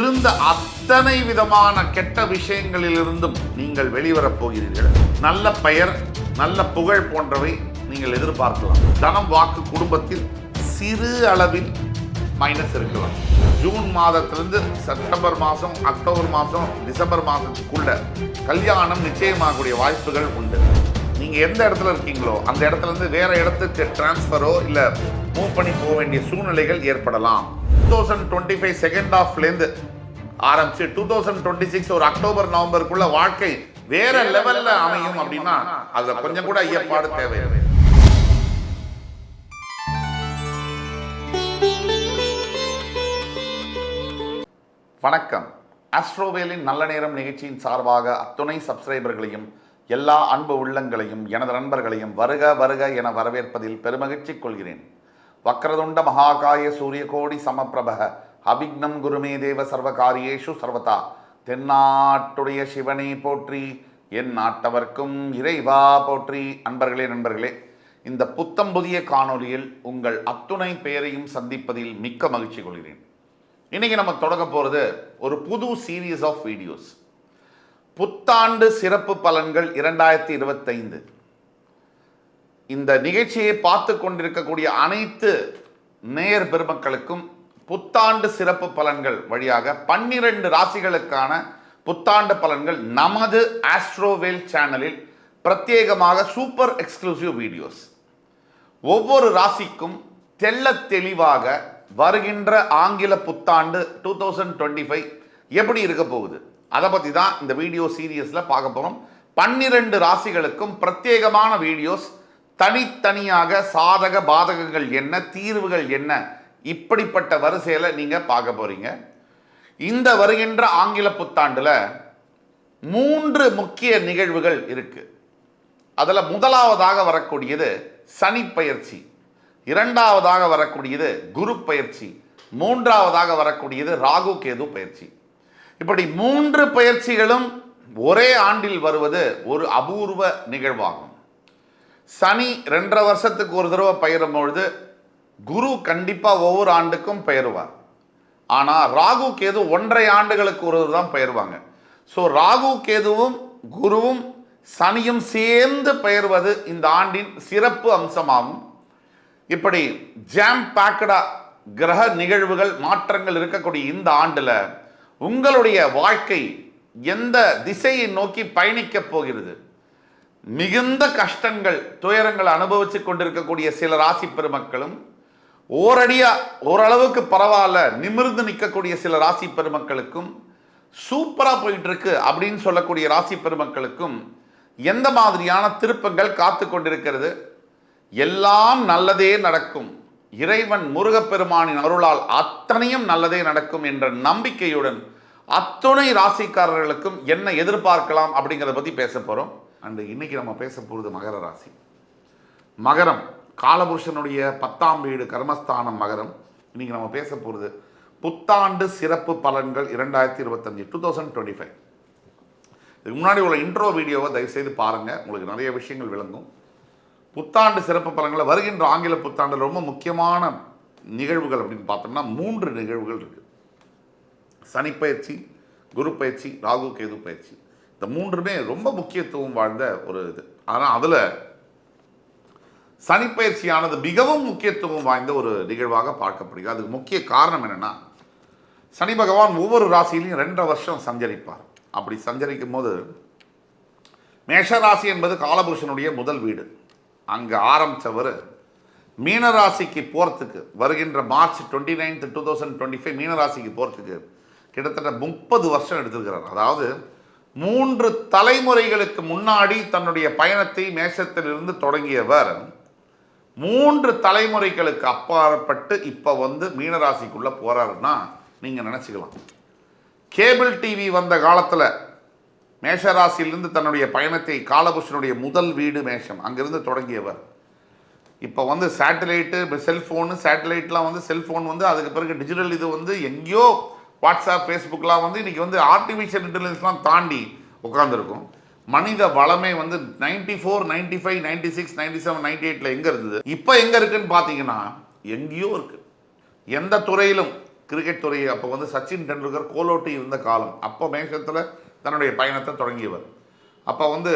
இருந்த அத்தனை விதமான கெட்ட விஷயங்களிலிருந்தும் நீங்கள் வெளிவரப் போகிறீர்கள். நல்ல பெயர் நல்ல புகழ் போன்றவை நீங்கள் எதிர்பார்க்கலாம். தனம் வாக்கு குடும்பத்தில் சிறு அளவில் மைனஸ் இருக்கலாம். ஜூன் மாதத்திலிருந்து செப்டம்பர் மாதம் அக்டோபர் மாதம் டிசம்பர் மாதத்துக்குள்ள கல்யாணம் நிச்சயமாகக்கூடிய வாய்ப்புகள் உண்டு. நீங்கள் எந்த இடத்துல இருக்கீங்களோ அந்த இடத்துலேருந்து வேறு இடத்துக்கு டிரான்ஸ்ஃபரோ இல்லை மூவ் பண்ணி போக வேண்டிய சூழ்நிலைகள் ஏற்படலாம். Two thousand twenty five second ஆஃப்லேருந்து ஆரம்பிச்சு டூ தௌசண்ட் டுவெண்ட்டி சிக்ஸ் ஒரு அக்டோபர் நவம்பருக்குள்ள வாழ்க்கை வேற லெவல்ல அமையும் அப்படின்னா அதுல கொஞ்சம் கூட ஐயப்பாடு தேவை வணக்கம். ஆஸ்ட்ரோவேலின் நல்ல நேரம் நிகழ்ச்சியின் சார்பாக அத்துணை சப்ஸ்கிரைபர்களையும் எல்லா அன்பு உள்ளங்களையும் எனது நண்பர்களையும் வருக வருக என வரவேற்பதில் பெருமகிழ்ச்சி கொள்கிறேன். வக்ரதுண்ட மகாகாய சூரியகோடி சமப்பிரபக அபிக்னம் குருமே தேவ சர்வகாரியேஷு சர்வதா. தென்னாட்டுடைய சிவனை போற்றி என் நாட்டவர்க்கும் இறைவா போற்றி. அன்பர்களே நண்பர்களே இந்த புத்தம் புதிய காணொளியில் உங்கள் அத்துணை பெயரையும் சந்திப்பதில் மிக்க மகிழ்ச்சி கொள்கிறேன். இன்னைக்கு நம்ம தொடங்க போகிறது ஒரு புது சீரீஸ் ஆஃப் வீடியோஸ் புத்தாண்டு சிறப்பு பலன்கள் இரண்டாயிரத்தி இருபத்தைந்து. இந்த நிகழ்ச்சியை பார்த்து கொண்டிருக்கக்கூடிய அனைத்து நேயர் பெருமக்களுக்கும் புத்தாண்டு சிறப்பு பலன்கள் வழியாக பன்னிரண்டு ராசிகளுக்கான புத்தாண்டு பலன்கள் நமது ஆஸ்ட்ரோவேல் சேனலில் பிரத்யேகமாக சூப்பர் எக்ஸ்க்ளூசிவ் வீடியோஸ் ஒவ்வொரு ராசிக்கும் தெல்ல தெளிவாக வருகின்ற ஆங்கில புத்தாண்டு டூ தௌசண்ட் டுவெண்ட்டி ஃபைவ் எப்படி இருக்க போகுது? அதை பற்றி தான் இந்த வீடியோ சீரியஸில் பார்க்க போகிறோம் பன்னிரண்டு ராசிகளுக்கும் பிரத்யேகமான வீடியோஸ் தனித்தனியாக சாதக பாதகங்கள் என்ன தீர்வுகள் என்ன இப்படிப்பட்ட வரிசையில் நீங்கள் பார்க்க போகிறீங்க இந்த வருகின்ற ஆங்கில புத்தாண்டில் மூன்று முக்கிய நிகழ்வுகள் இருக்குது அதில் முதலாவதாக வரக்கூடியது சனி பயிற்சி இரண்டாவதாக வரக்கூடியது குரு பயிற்சி மூன்றாவதாக வரக்கூடியது ராகு கேது பயிற்சி. இப்படி மூன்று பயிற்சிகளும் ஒரே ஆண்டில் வருவது ஒரு அபூர்வ நிகழ்வாகும். சனி ரெண்டரை வருஷத்துக்கு ஒரு தடவை பயிரும் பொழுது குரு கண்டிப்பாக ஒவ்வொரு ஆண்டுக்கும் பெயருவார். ஆனால் ராகு கேது ஒன்றரை ஆண்டுகளுக்கு ஒரு தான் பெயர்வாங்க. ஸோ ராகு கேதுவும் குருவும் சனியும் சேர்ந்து பெயர்வது இந்த ஆண்டின் சிறப்பு அம்சமாகும். இப்படி ஜாம் பேக்கடா கிரக நிகழ்வுகள் மாற்றங்கள் இருக்கக்கூடிய இந்த ஆண்டில் உங்களுடைய வாழ்க்கை எந்த திசையை நோக்கி பயணிக்கப் போகிறது? மிகுந்த கஷ்டங்கள் துயரங்கள் அனுபவித்து கொண்டிருக்கக்கூடிய சில ராசி பெருமக்களும் ஓரடியா ஓரளவுக்கு பரவாயில்ல நிமிர்ந்து நிற்கக்கூடிய சில ராசி பெருமக்களுக்கும் சூப்பராக போயிட்டு இருக்கு அப்படின்னு சொல்லக்கூடிய ராசி பெருமக்களுக்கும் எந்த மாதிரியான திருப்பங்கள் காத்து கொண்டிருக்கிறது? எல்லாம் நல்லதே நடக்கும். இறைவன் முருகப்பெருமானின் அருளால் அத்தனையும் நல்லதே நடக்கும் என்ற நம்பிக்கையுடன் அத்துணை ராசிக்காரர்களுக்கும் என்ன எதிர்பார்க்கலாம் அப்படிங்கிறத பற்றி பேச போகிறோம் அண்டு இன்னைக்கு நம்ம பேச போகிறது மகர ராசி. மகரம். காலபுருஷனுடைய பத்தாம் வீடு கர்மஸ்தானம் மகரம். இன்றைக்கி நம்ம பேச போகிறது புத்தாண்டு சிறப்பு பலன்கள் இரண்டாயிரத்தி இருபத்தஞ்சி டூ தௌசண்ட் டுவெண்ட்டி ஃபைவ் இதுக்கு முன்னாடி உள்ள இன்ட்ரோ வீடியோவை தயவுசெய்து பாருங்கள் உங்களுக்கு நிறைய விஷயங்கள் விளங்கும். புத்தாண்டு சிறப்பு பலன்களை வருகின்ற ஆங்கில புத்தாண்டில் ரொம்ப முக்கியமான நிகழ்வுகள் அப்படின்னு பார்த்தோம்னா மூன்று நிகழ்வுகள் இருக்குது சனிப்பயிற்சி குரு பயிற்சி ராகு கேது பயிற்சி. இந்த மூன்றுமே ரொம்ப முக்கியத்துவம் வாழ்ந்த ஒரு இது. ஆனால் அதில் சனிப்பயிற்சியானது மிகவும் முக்கியத்துவம் வாய்ந்த ஒரு நிகழ்வாக பார்க்கப்படுகிறது. அதுக்கு முக்கிய காரணம் என்னென்னா சனி பகவான் ஒவ்வொரு ராசியிலையும் ரெண்டரை வருஷம் சஞ்சரிப்பார். அப்படி சஞ்சரிக்கும் போது மேஷராசி என்பது காலபுருஷனுடைய முதல் வீடு. அங்கே ஆரம்பித்தவர் மீனராசிக்கு போகிறதுக்கு வருகின்ற March twenty ninth two thousand twenty five மீனராசிக்கு போகிறதுக்கு கிட்டத்தட்ட முப்பது வருஷம் எடுத்திருக்கிறார். அதாவது மூன்று தலைமுறைகளுக்கு முன்னாடி தன்னுடைய பயணத்தை மேஷத்திலிருந்து தொடங்கியவர் மூன்று தலைமுறைகளுக்கு அப்பாற்பட்டு இப்போ வந்து மீனராசிக்குள்ளே போகிறாருன்னா நீங்கள் நினச்சிக்கலாம். கேபிள் டிவி வந்த காலத்தில் மேஷராசியிலிருந்து தன்னுடைய பயணத்தை காலபுஷனுடைய முதல் வீடு மேஷம். அங்கிருந்து தொடங்கியவர். இப்போ வந்து சேட்டலைட்டு செல்ஃபோனு சேட்டலைட்லாம் வந்து செல்ஃபோன் வந்து அதுக்கு பிறகு டிஜிட்டல் இது வந்து எங்கேயோ வாட்ஸ்அப் ஃபேஸ்புக்லாம் வந்து இன்றைக்கி வந்து ஆர்டிஃபிஷியல் இன்டெலிஜென்ஸ்லாம் தாண்டி உட்காந்துருக்கும் மனித வளமே வந்து ninety four ninety five ninety six ninety seven ninety எயிட்டில் எங்கே இருந்தது? இப்போ எங்கே இருக்குன்னு பார்த்தீங்கன்னா எங்கேயோ இருக்குது எந்த துறையிலும் கிரிக்கெட் துறை அப்போ வந்து சச்சின் டெண்டுல்கர் கோலோட்டி இருந்த காலம். அப்போ மேஷத்தில் தன்னுடைய பயணத்தை தொடங்கியவர். அப்போ வந்து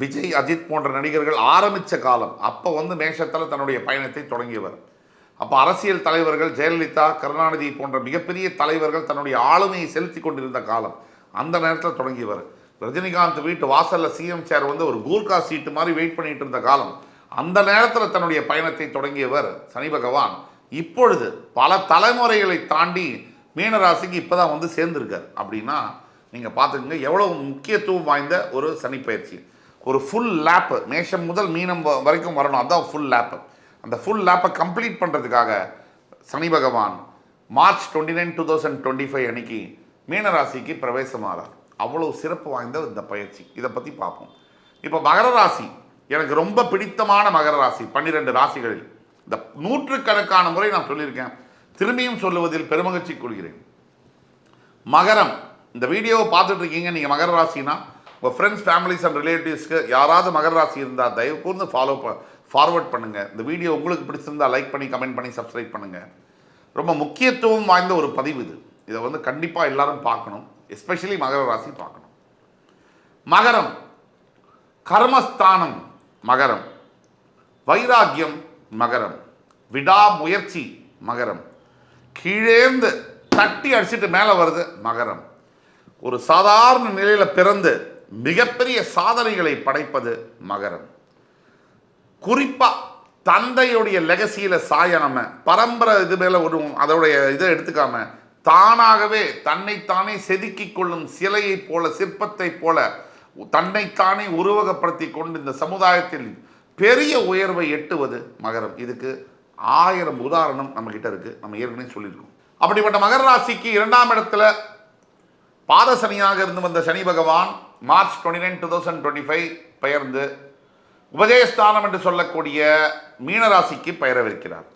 விஜய் அஜித் போன்ற நடிகர்கள் ஆரம்பித்த காலம். அப்போ வந்து மேஷத்தில் தன்னுடைய பயணத்தை தொடங்கியவர். அப்போ அரசியல் தலைவர்கள் ஜெயலலிதா கருணாநிதி போன்ற மிகப்பெரிய தலைவர்கள் தன்னுடைய ஆளுமையை செலுத்தி கொண்டிருந்த காலம். அந்த நேரத்தில் தொடங்கியவர். ரஜினிகாந்த் வீட்டு வாசலில் சிஎம் சேர் வந்து ஒரு கூர்கா சீட்டு மாதிரி வெயிட் பண்ணிட்டு இருந்த காலம். அந்த நேரத்தில் தன்னுடைய பயணத்தை தொடங்கியவர் சனி பகவான். இப்பொழுது பல தலைமுறைகளை தாண்டி மீனராசிக்கு இப்போ தான் வந்து சேர்ந்துருக்கார். அப்படின்னா நீங்கள் பார்த்துக்கங்க எவ்வளோ முக்கியத்துவம் வாய்ந்த ஒரு சனி பயிற்சி. ஒரு ஃபுல் லேப்பு மேஷம் முதல் மீனம் வரைக்கும் வரணும். அதுதான் ஃபுல் லேப்பு அந்த ஃபுல் லேப்பை கம்ப்ளீட் பண்ணுறதுக்காக Shani Bhagavan March twenty nine two thousand twenty five அன்னைக்கு மீனராசிக்கு பிரவேசமாகிறார் அவ்வளோ சிறப்பு வாய்ந்த இந்த பயிற்சி. இதை பற்றி பார்ப்போம். இப்போ மகர ராசி. எனக்கு ரொம்ப பிடித்தமான மகர ராசி. பன்னிரெண்டு ராசிகளில். இந்த நூற்றுக்கணக்கான முறை நான் சொல்லியிருக்கேன். திரும்பியும் சொல்லுவதில் பெருமகிழ்ச்சி கொள்கிறேன். மகரம். இந்த வீடியோவை பார்த்துட்டு இருக்கீங்க. நீங்கள் மகர ராசினா உங்கள் ஃப்ரெண்ட்ஸ் ஃபேமிலிஸ் அண்ட் ரிலேட்டிவ்ஸ்க்கு யாராவது மகர ராசி இருந்தால் தயவு கூர்ந்து ஃபாலோ ப ஃபார்வர்ட் பண்ணுங்கள் இந்த வீடியோ உங்களுக்கு பிடிச்சிருந்தா லைக் பண்ணி கமெண்ட் பண்ணி சப்ஸ்கிரைப் பண்ணுங்கள் ரொம்ப முக்கியத்துவம் வாய்ந்த ஒரு பதிவு இது. இதை வந்து கண்டிப்பாக எல்லாரும் பார்க்கணும். எஸ்பெஷலி மகர ராசி பார்க்கணும். மகரம் கர்மஸ்தானம் மகரம். வைராக்கியம் மகரம். விடாமுயற்சி மகரம். கீழேந்து தட்டி அடிச்சிட்டு மேலே வருது மகரம். ஒரு சாதாரண நிலையில் பிறந்து மிகப்பெரிய சாதனைகளை படைப்பது மகரம். குறிப்பாக தந்தையுடைய லெகசியில சாய நம்ம பரம்பரை இது மேலே ஒரு அதோடைய இதை எடுத்துக்காம தானாகவே தன்னைத்தானே செதுக்கிக் கொள்ளும் சிலையைப் போல சிற்பத்தைப் போல தன்னைத்தானே உருவகப்படுத்தி கொண்டு இந்த சமுதாயத்தில் பெரிய உயர்வை எட்டுவது மகரம். இதுக்கு ஆயிரம் உதாரணம் நம்ம கிட்ட இருக்கு. நம்ம ஏற்கனவே சொல்லியிருக்கோம். அப்படிப்பட்ட மகர ராசிக்கு இரண்டாம் இடத்துல பாதசனியாக இருந்து வந்த Shani Bhagavan March twenty nine two thousand twenty five பெயர்ந்து உபஜயஸ்தானம் என்று சொல்லக்கூடிய மீனராசிக்கு பெயரவிருக்கிறார்.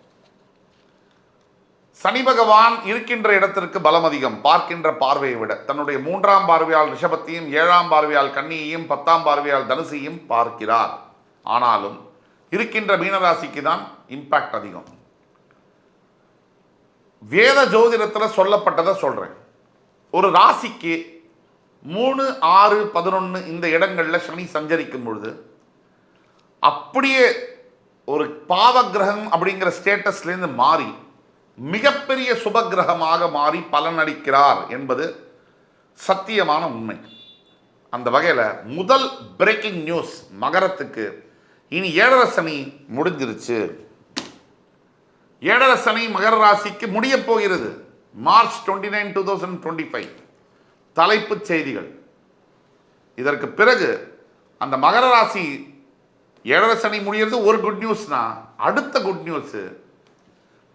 சனி பகவான் இருக்கின்ற இடத்திற்கு பலம் அதிகம். பார்க்கின்ற பார்வையை விட. தன்னுடைய மூன்றாம் பார்வையால் ரிஷபத்தையும் ஏழாம் பார்வையால் கன்னியையும் பத்தாம் பார்வையால் தனுசையும் பார்க்கிறார். ஆனாலும் இருக்கின்ற மீனராசிக்கு தான் இம்பாக்ட் அதிகம். வேத ஜோதிடத்தில் சொல்லப்பட்டதை சொல்கிறேன் ஒரு ராசிக்கு மூணு ஆறு பதினொன்று இந்த இடங்களில் சனி சஞ்சரிக்கும் பொழுது அப்படியே ஒரு பாவ கிரகம் அப்படிங்கிற ஸ்டேட்டஸ்லேருந்து மாறி மிகப்பெரிய சுபகிரகமாக மாறி பலனளிக்கிறார் என்பது சத்தியமான உண்மை. அந்த வகையில் முதல் பிரேக்கிங் நியூஸ் மகரத்துக்கு இனி ஏழரை சனி முடிஞ்சிருச்சு. ஏழரை சனி மகர ராசிக்கு முடியப் போகிறது. March twenty nine two thousand twenty five தலைப்புச் செய்திகள். இதற்கு பிறகு அந்த மகர ராசி ஏழரை சனி முடிகிறது ஒரு குட் நியூஸ்னா அடுத்த குட் நியூஸு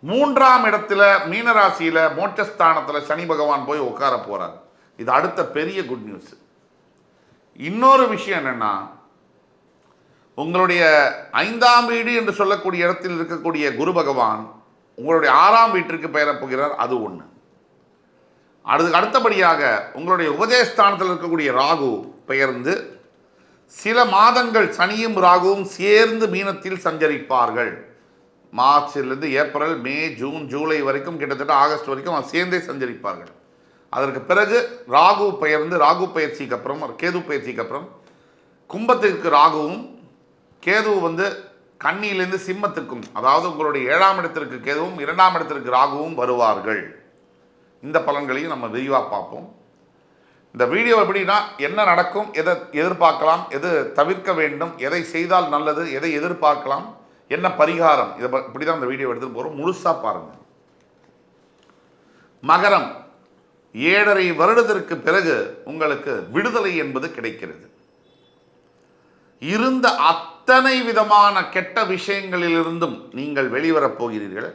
மூன்றாம் இடத்துல மீனராசியில் மோட்சஸ்தானத்தில் சனி பகவான் போய் உட்கார போகிறார் இது அடுத்த பெரிய குட் நியூஸ் இன்னொரு விஷயம் என்னென்னா உங்களுடைய ஐந்தாம் வீடு என்று சொல்லக்கூடிய இடத்தில் இருக்கக்கூடிய குரு பகவான் உங்களுடைய ஆறாம் வீட்டிற்கு பெயரப் போகிறார் அது ஒன்று அடுத்து அடுத்தபடியாக உங்களுடைய உபதேசஸ்தானத்தில் இருக்கக்கூடிய ராகு பெயர்ந்து சில மாதங்கள் சனியும் ராகுவும் சேர்ந்து மீனத்தில் சஞ்சரிப்பார்கள். மார்ச்லேருந்து ஏப்ரல் மே ஜூன் ஜூலை வரைக்கும் கிட்டத்தட்ட ஆகஸ்ட் வரைக்கும் அவங்க சேர்ந்தே சஞ்சரிப்பார்கள். அதற்கு பிறகு ராகு பெயர்ந்து ராகு பயிற்சிக்கு அப்புறம் கேது பயிற்சிக்கு அப்புறம் கும்பத்திற்கு ராகுவும் கேது வந்து கண்ணியிலேருந்து சிம்மத்துக்கும் அதாவது உங்களுடைய ஏழாம் இடத்திற்கு கேதுவும் இரண்டாம் இடத்திற்கு ராகுவும் வருவார்கள். இந்த பலன்களையும் நம்ம விரிவாக பார்ப்போம். இந்த வீடியோ எப்படின்னா என்ன நடக்கும் எதை எதிர்பார்க்கலாம் எது தவிர்க்க வேண்டும் எதை செய்தால் நல்லது எதை எதிர்பார்க்கலாம் என்ன பரிகாரம்? இதை இப்படி தான் இந்த வீடியோ எடுத்து போகிறோம் முழுசாக பாருங்க. மகரம் ஏழரை வருடத்திற்கு பிறகு உங்களுக்கு விடுதலை என்பது கிடைக்கிறது. இருந்த அத்தனை விதமான கெட்ட விஷயங்களிலிருந்தும் நீங்கள் வெளிவரப் போகிறீர்கள்.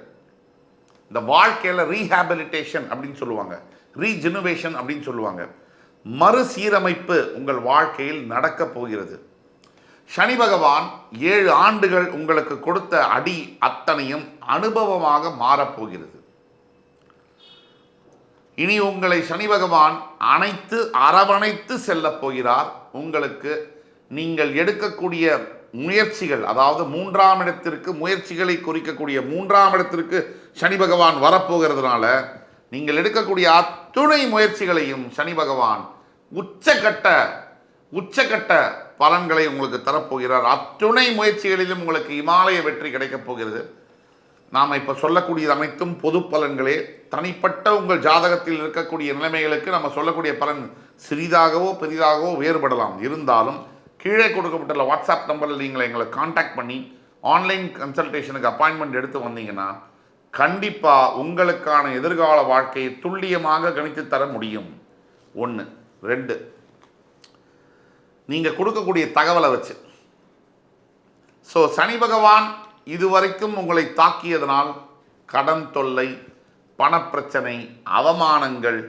இந்த வாழ்க்கையில் ரீஹாபிலிட்டேஷன் அப்படின்னு சொல்லுவாங்க. ரீஜெனுவேஷன் அப்படின்னு சொல்லுவாங்க. மறுசீரமைப்பு உங்கள் வாழ்க்கையில் நடக்கப் போகிறது. சனி பகவான் ஏழு ஆண்டுகள் உங்களுக்கு கொடுத்த அடி அத்தனையும் அனுபவமாக மாறப்போகிறது. இனி உங்களை சனி பகவான் அனைத்து அரவணைத்து செல்லப் போகிறார். உங்களுக்கு நீங்கள் எடுக்கக்கூடிய முயற்சிகள் அதாவது மூன்றாம் இடத்திற்கு முயற்சிகளை குறிக்கக்கூடிய மூன்றாம் இடத்திற்கு சனி பகவான் வரப்போகிறதுனால நீங்கள் எடுக்கக்கூடிய அத்துணை முயற்சிகளையும் சனி பகவான் உச்சக்கட்ட உச்சக்கட்ட பலன்களை உங்களுக்கு தரப்போகிறார். அத்துணை முயற்சிகளிலும் உங்களுக்கு இமாலய வெற்றி கிடைக்கப் போகிறது. நாம் இப்போ சொல்லக்கூடியது அனைத்தும் பொது பலன்களே. தனிப்பட்ட உங்கள் ஜாதகத்தில் இருக்கக்கூடிய நிலைமைகளுக்கு நம்ம சொல்லக்கூடிய பலன் சிறிதாகவோ பெரிதாகவோ வேறுபடலாம். இருந்தாலும் கீழே கொடுக்கப்பட்டுள்ள வாட்ஸ்அப் நம்பரில் நீங்கள் எங்களை காண்டாக்ட் பண்ணி ஆன்லைன் கன்சல்டேஷனுக்கு அப்பாயின்மெண்ட் எடுத்து வந்தீங்கன்னா கண்டிப்பாக உங்களுக்கான எதிர்கால வாழ்க்கையை துல்லியமாக கணித்து தர முடியும். ஒன்று ரெண்டு நீங்கள் கொடுக்கக்கூடிய தகவலை வச்சு. ஸோ சனி பகவான் இதுவரைக்கும் உங்களை தாக்கியதனால் கடன் தொல்லை பணப்பிரச்சனை அவமானங்கள்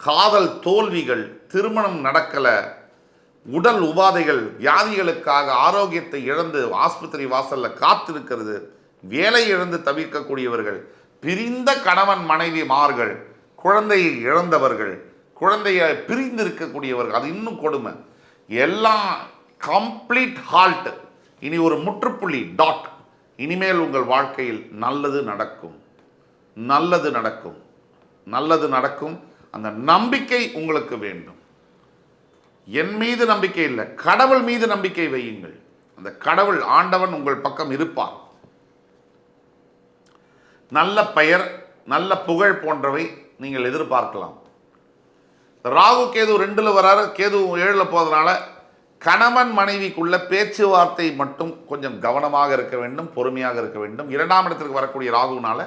காதல் தோல்விகள் திருமணம் நடக்கலை உடல் உபாதைகள் வியாதிகளுக்காக ஆரோக்கியத்தை இழந்து ஆஸ்பத்திரி வாசலில் காத்திருக்கிறது வேலை இழந்து தவிர்க்கக்கூடியவர்கள் பிரிந்த கணவன் மனைவி மார்கள் குழந்தையை இழந்தவர்கள் குழந்தையை பிரிந்து இருக்கக்கூடியவர்கள் அது இன்னும் கொடுமை. எல்லாம் கம்ப்ளீட் ஹால்ட் இனி ஒரு முற்றுப்புள்ளி டாட் இனிமேல் உங்கள் வாழ்க்கையில் நல்லது நடக்கும். நல்லது நடக்கும். நல்லது நடக்கும். அந்த நம்பிக்கை உங்களுக்கு வேண்டும். என் மீது நம்பிக்கை இல்லை. கடவுள் மீது நம்பிக்கை வையுங்கள். அந்த கடவுள் ஆண்டவன் உங்கள் பக்கம் இருப்பார். நல்ல பெயர் நல்ல புகழ் போன்றவை நீங்கள் எதிர்பார்க்கலாம். ராகு கேது ரெண்டில் வராரு கேது ஏழில் போகிறதுனால கணவன் மனைவிக்குள்ள பேச்சுவார்த்தை மட்டும் கொஞ்சம் கவனமாக இருக்க வேண்டும் பொறுமையாக இருக்க வேண்டும். இரண்டாம் இடத்திற்கு வரக்கூடிய ராகுனால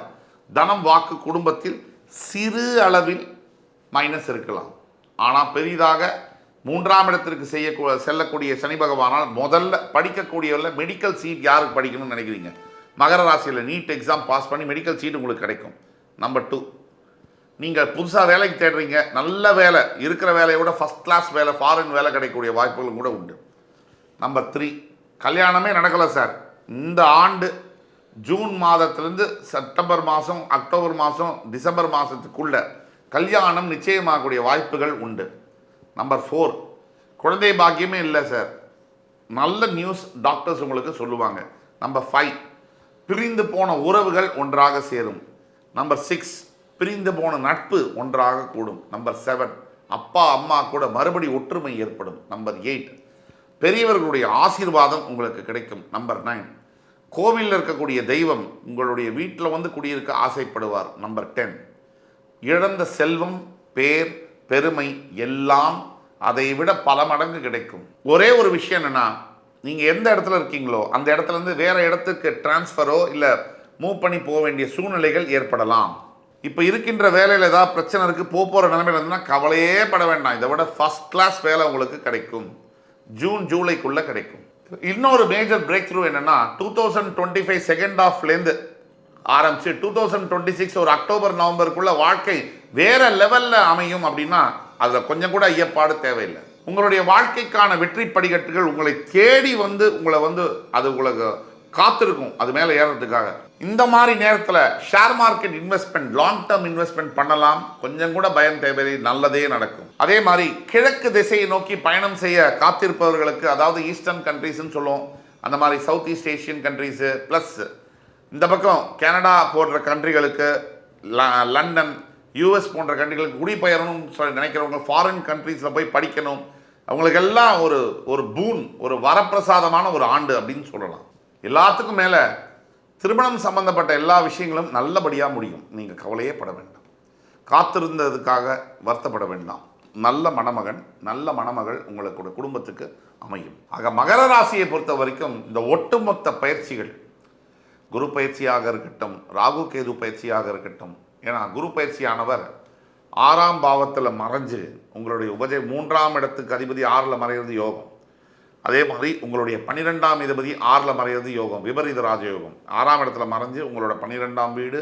தனம் வாக்கு குடும்பத்தில் சிறு அளவில் மைனஸ் இருக்கலாம். ஆனால் பெரிதாக மூன்றாம் இடத்திற்கு செய்ய செல்லக்கூடிய சனி பகவானால் முதல்ல படிக்கக்கூடியவரில் மெடிக்கல் சீட் யாருக்கு படிக்கணும்னு நினைக்கிறீங்க? மகர ராசியில் நீட் எக்ஸாம் பாஸ் பண்ணி மெடிக்கல் சீட் உங்களுக்கு கிடைக்கும். நம்பர் டூ நீங்கள் புதுசாக வேலைக்கு தேடுறீங்க நல்ல வேலை இருக்கிற வேலையோட ஃபஸ்ட் கிளாஸ் வேலை ஃபாரின் வேலை கிடைக்கக்கூடிய வாய்ப்புகளும் கூட உண்டு. நம்பர் த்ரீ கல்யாணமே நடக்கலை சார் இந்த ஆண்டு ஜூன் மாதத்துலேருந்து செப்டம்பர் மாதம் அக்டோபர் மாதம் டிசம்பர் மாதத்துக்குள்ள கல்யாணம் நிச்சயமாகக்கூடிய வாய்ப்புகள் உண்டு. நம்பர் ஃபோர் குழந்தை பாக்கியமே இல்லை சார் நல்ல நியூஸ் டாக்டர்ஸ் உங்களுக்கு சொல்லுவாங்க. நம்பர் ஃபைவ் பிரிந்து போன உறவுகள் ஒன்றாக சேரும். நம்பர் சிக்ஸ் பிரிந்து போன நட்பு ஒன்றாக கூடும். நம்பர் செவன் அப்பா அம்மா கூட மறுபடி ஒற்றுமை ஏற்படும். நம்பர் எயிட் பெரியவர்களுடைய ஆசீர்வாதம் உங்களுக்கு கிடைக்கும். நம்பர் நைன் கோவிலில் இருக்கக்கூடிய தெய்வம் உங்களுடைய வீட்டில் வந்து குடியிருக்க ஆசைப்படுவார். நம்பர் டென் இழந்த செல்வம் பேர் பெருமை எல்லாம் அதை விட பல மடங்கு கிடைக்கும். ஒரே ஒரு விஷயம் என்னென்னா நீங்கள் எந்த இடத்துல இருக்கீங்களோ அந்த இடத்துலேருந்து வேறு வேற இடத்துக்கு டிரான்ஸ்ஃபரோ இல்லை மூவ் பண்ணி போக வேண்டிய சூழ்நிலைகள் ஏற்படலாம். இப்போ இருக்கின்ற வேலையில் ஏதாவது பிரச்சனை இருக்குது போக போகிற நிலைமையில் இருந்ததுன்னா கவலையே பட வேண்டாம். இதை விட ஃபஸ்ட் கிளாஸ் வேலை உங்களுக்கு கிடைக்கும். ஜூன் ஜூலைக்குள்ளே கிடைக்கும். இன்னொரு மேஜர் பிரேக் த்ரூ என்னென்னா two thousand twenty five second ஆஃப்லேருந்து ஆரம்பிச்சு டூ தௌசண்ட் டுவெண்ட்டி சிக்ஸ் ஒரு அக்டோபர் நவம்பருக்குள்ளே வாழ்க்கை வேறு லெவலில் அமையும் அப்படின்னா அதில் கொஞ்சம் கூட ஐயப்பாடு தேவையில்லை. உங்களுடைய வாழ்க்கைக்கான வெற்றி படிக்கட்டுகள் உங்களை தேடி வந்து உங்களை வந்து அது உங்களுக்கு காத்திருக்கும். அது மேலே ஏறதுக்காக. இந்த மாதிரி நேரத்தில் share market investment long term investment பண்ணலாம். கொஞ்சம் கூட பயம் தேவையில்லை நல்லதே நடக்கும். அதே மாதிரி கிழக்கு திசையை நோக்கி பயணம் செய்ய காத்திருப்பவர்களுக்கு அதாவது ஈஸ்டர்ன் கண்ட்ரீஸ்ன்னு சொல்லுவோம். அந்த மாதிரி south east Asian countries plus இந்த பக்கம் கனடா போன்ற கண்ட்ரிகளுக்கு ல- லண்டன் யூஎஸ் போன்ற கண்ட்ரிகளுக்கு குடிபெயரணும்னு சொல்லி நினைக்கிறவங்க ஃபாரின் கண்ட்ரீஸில் போய் படிக்கணும். அவங்களுக்கெல்லாம் ஒரு ஒரு பூன் ஒரு வரப்பிரசாதமான ஒரு ஆண்டு அப்படின்னு சொல்லலாம். எல்லாத்துக்கும் மேலே திருமணம் சம்பந்தப்பட்ட எல்லா விஷயங்களும் நல்லபடியாக முடியும். நீங்கள் கவலையே பட வேண்டாம். காத்திருந்ததுக்காக வருத்தப்பட வேண்டாம். நல்ல மணமகன் நல்ல மணமகள் உங்களுக்கு குடும்பத்துக்கு அமையும். ஆக மகர ராசியை பொறுத்த வரைக்கும் இந்த ஒட்டுமொத்த பயிற்சிகள் குரு பயிற்சியாக இருக்கட்டும் ராகு கேது பயிற்சியாக இருக்கட்டும் ஏன்னா குரு பயிற்சியானவர் ஆறாம் பாவத்தில் மறைஞ்சு உங்களுடைய உபஜை மூன்றாம் இடத்துக்கு அதிபதி ஆறில் மறைகிறது யோகம். அதே மாதிரி உங்களுடைய பன்னிரெண்டாம் அதிபதி ஆறில் மறையிறது யோகம் விபரீத ராஜயோகம். ஆறாம் இடத்துல மறைஞ்சு உங்களோட பன்னிரெண்டாம் வீடு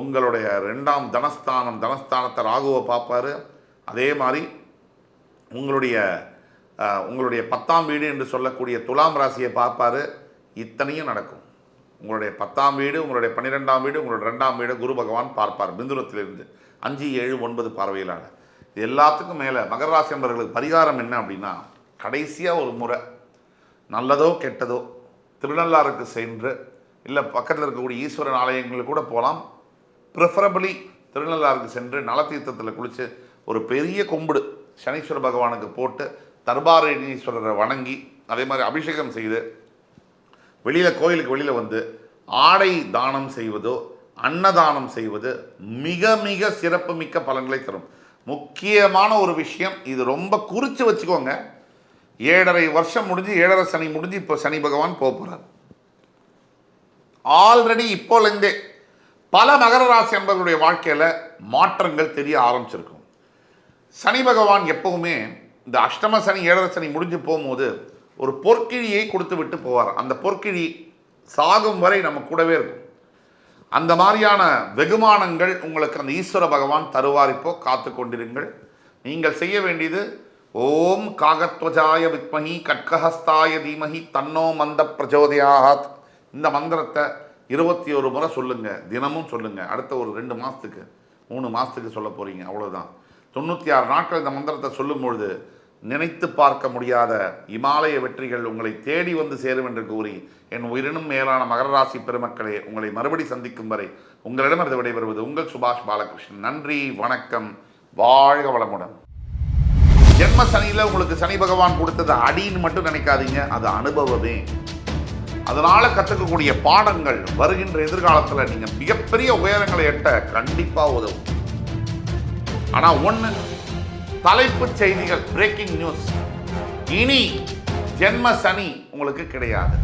உங்களுடைய ரெண்டாம் தனஸ்தானம் தனஸ்தானத்தை ராகுவை பார்ப்பாரு. அதே மாதிரி உங்களுடைய உங்களுடைய பத்தாம் வீடு என்று சொல்லக்கூடிய துலாம் ராசியை பார்ப்பாரு. இத்தனையும் நடக்கும். உங்களுடைய பத்தாம் வீடு உங்களுடைய பன்னிரெண்டாம் வீடு உங்களுடைய ரெண்டாம் வீடு குரு பகவான் பார்ப்பார் பிந்துரத்திலிருந்து அஞ்சு ஏழு ஒன்பது பார்வையிலான. இது எல்லாத்துக்கும் மேலே மகர ராசி என்பவர்களுக்கு பரிகாரம் என்ன அப்படின்னா கடைசியாக ஒரு முறை நல்லதோ கெட்டதோ திருநள்ளாறுக்கு சென்று இல்லை பக்கத்தில் இருக்கக்கூடிய ஈஸ்வரன் ஆலயங்களுக்கு கூட போகலாம் ப்ரிஃபரபிளி திருநள்ளாறுக்கு சென்று நலத்தீர்த்தத்தில் குளித்து ஒரு பெரிய கும்பிடு சனீஸ்வர பகவானுக்கு போட்டு தர்பாரணீஸ்வரரை வணங்கி அதே மாதிரி அபிஷேகம் செய்து வெளியில் கோயிலுக்கு வெளியில் வந்து ஆடை தானம் செய்வதோ அன்னதானம் செய்வது மிக மிக சிறப்புமிக்க பலன்களை தரும். முக்கியமான ஒரு விஷயம் இது ரொம்ப குறித்து வச்சுக்கோங்க. ஏழரை வருஷம் முடிஞ்சு ஏழரை சனி முடிஞ்சு இப்போ சனி பகவான் போக போகிறார் ஆல்ரெடி இப்போலேருந்தே பல மகர ராசி என்பவர்களுடைய வாழ்க்கையில் மாற்றங்கள் தெரிய ஆரம்பிச்சிருக்கும். சனி பகவான் எப்பவுமே இந்த அஷ்டம சனி ஏழரை சனி முடிஞ்சு போகும்போது ஒரு பொற்கிழியை கொடுத்து விட்டு போவார். அந்த பொற்கிழி சாகும் வரை நம்ம கூடவே இருக்கும். அந்த மாதிரியான வெகுமானங்கள் உங்களுக்கு அந்த ஈஸ்வர பகவான் தருவார் இப்போ. காத்து கொண்டிருங்கள். நீங்கள் செய்ய வேண்டியது ஓம் காகத்வஜாய வித்மஹி கட்கஹஸ்தாய தீமஹி தன்னோ மந்த பிரச்சோதயாத் இந்த மந்திரத்தை இருபத்தி ஒரு முறை சொல்லுங்க தினமும் சொல்லுங்க. அடுத்த ஒரு ரெண்டு மாதத்துக்கு மூணு மாதத்துக்கு சொல்ல போகிறீங்க அவ்வளோதான் தொண்ணூற்றி ஆறு நாட்கள் இந்த மந்திரத்தை சொல்லும் பொழுது நினைத்து பார்க்க முடியாத இமாலய வெற்றிகள் உங்களை தேடி வந்து சேரும் என்று கூறி என் உயிரினும் மேலான மகர ராசி பெருமக்களே உங்களை மறுபடி சந்திக்கும் வரை உங்களிடமிருந்து விடைபெறுவது உங்கள் சுபாஷ் பாலகிருஷ்ணன். நன்றி வணக்கம் வாழ்க வளமுடன். ஜென்ம சனியில் உங்களுக்கு சனி பகவான் கொடுத்தது அடின்னு மட்டும் நினைக்காதீங்க அது அனுபவமே. அதனால் கற்றுக்கக்கூடிய பாடங்கள் வருகின்ற எதிர்காலத்தில் நீங்கள் மிகப்பெரிய உயரங்களை எட்ட கண்டிப்பாக உதவும். ஆனால் ஒன்று தலைப்புச் செய்திகள் பிரேக்கிங் நியூஸ் இனி ஜென்ம சனி உங்களுக்கு கிடையாது.